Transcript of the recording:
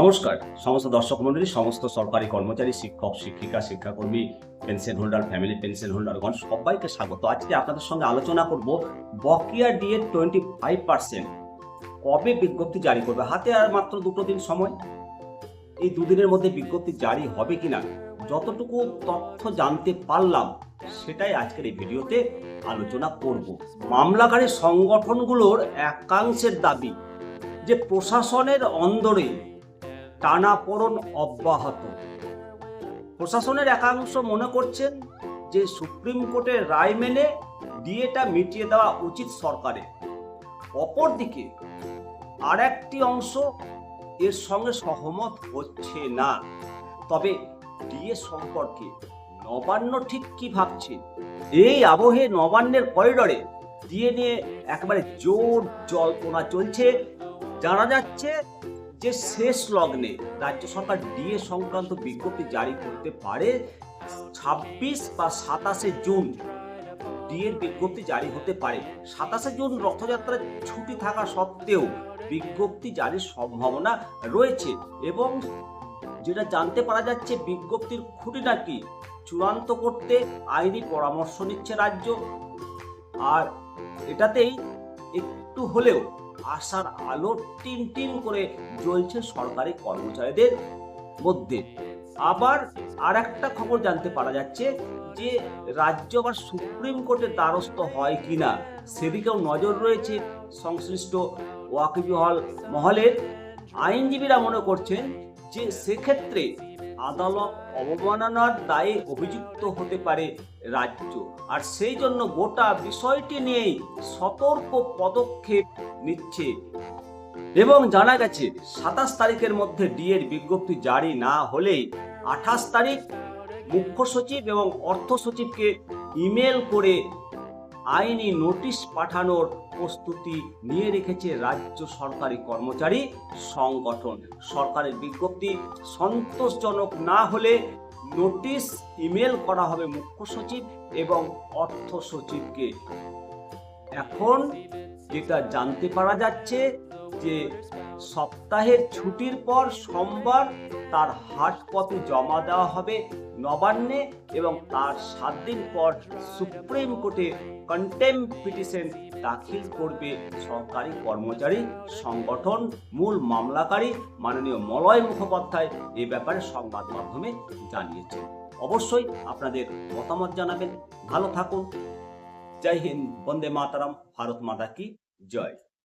নমস্কার। সমস্ত দর্শক মন্ডলী, সমস্ত সরকারি কর্মচারী, শিক্ষক, শিক্ষিকা, শিক্ষাকর্মী, পেনশন হোল্ডার ফ্যামিলি পেনশন হোল্ডারগণ সবাইকে স্বাগত। আজকে আপনাদের সঙ্গে আলোচনা করব বকেয়া ডিএ টোয়েন্টি ফাইভ পার্সেন্ট কবে বিজ্ঞপ্তি জারি করবে? হাতে আর মাত্র দুটো দিন সময়। এই দুদিনের মধ্যে বিজ্ঞপ্তি জারি হবে কিনা, যতটুকু তথ্য জানতে পারলাম, সেটাই আজকের এই ভিডিওতে আলোচনা করব। মামলাকারী সংগঠনগুলোর একাংশের দাবি যে প্রশাসনের অন্দরে টানাপোড়ন অব্যাহত। প্রশাসনের একাংশ মনে করছেন যে সুপ্রিম কোর্টের রায় মেনে ডিএটা মিটিয়ে দেওয়া উচিত সরকারের। অপরদিকে আর একটি অংশ এর সঙ্গে সহমত হচ্ছে না। তবে ডিএ সম্পর্কে নবান্ন ঠিক কি ভাবছে? এই আবহে নবান্নের করিডরে ডিএ নিয়ে একেবারে জোর জল্পনা চলছে। জানা যাচ্ছে যে শেষ লগ্নে রাজ্য সরকার ডিএ সংক্রান্ত বিজ্ঞপ্তি জারি করতে পারে, ছাব্বিশ বা সাতাশে জুন ডিএর বিজ্ঞপ্তি জারি হতে পারে। সাতাশে জুন রথযাত্রার ছুটি থাকা সত্ত্বেও বিজ্ঞপ্তি জারির সম্ভাবনা রয়েছে এবং যেটা জানতে পারা যাচ্ছে বিজ্ঞপ্তির খুঁটিনাটি চূড়ান্ত করতে আইনি পরামর্শ নিচ্ছে রাজ্য। আর এটাতেই একটু হলেও আশার আলো টিম টিম করে জ্বলছে সরকারি কর্মচারীদের মধ্যে। আবার আর একটা খবর জানতে পারা যাচ্ছে যে, রাজ্য আবার সুপ্রিম কোর্টের দ্বারস্থ হয় কিনা সেদিকেও নজর রয়েছে সংশ্লিষ্ট ওয়াকিবহল মহলের। আইনজীবীরা মনে করছেন যে, সেক্ষেত্রে আদালত অবমাননার দায়ে অভিযুক্ত হতে পারে রাজ্য। আর সেই জন্য গোটা বিষয়টি নিয়েই সতর্ক পদক্ষেপ নিচ্ছে। এবং জানা গেছে, সাতাশ তারিখের মধ্যে ডিএর বিজ্ঞপ্তি জারি না হলে আঠাশ তারিখ মুখ্য সচিব এবং অর্থ সচিবকে ইমেল করে আইনি নোটিশ পাঠানোর প্রস্তুতি নিয়ে রেখেছে রাজ্য সরকারি কর্মচারী সংগঠন। সরকারের বিজ্ঞপ্তি, সন্তোষজনক না হলে নোটিশ, ইমেল করা হবে মুখ্য সচিব এবং অর্থ সচিবকে। এখন যেটা জানতে পারা যাচ্ছে যে সপ্তাহের ছুটির পর সোমবার তার কপি জমা দেওয়া হবে নবান্নে এবং তার সাত দিন পর সুপ্রিম কোর্টে কন্টেম পিটিশন দাখিল করবে সরকারি কর্মচারী সংগঠন। মূল মামলাকারী মাননীয় মলয় মুখোপাধ্যায় এ ব্যাপারে সংবাদ মাধ্যমে জানিয়েছেন। অবশ্যই আপনাদের মতামত জানাবেন। ভালো থাকুন। জয় হিন্দ, বন্দে মাতারাম, ভারত মাতা কি জয়।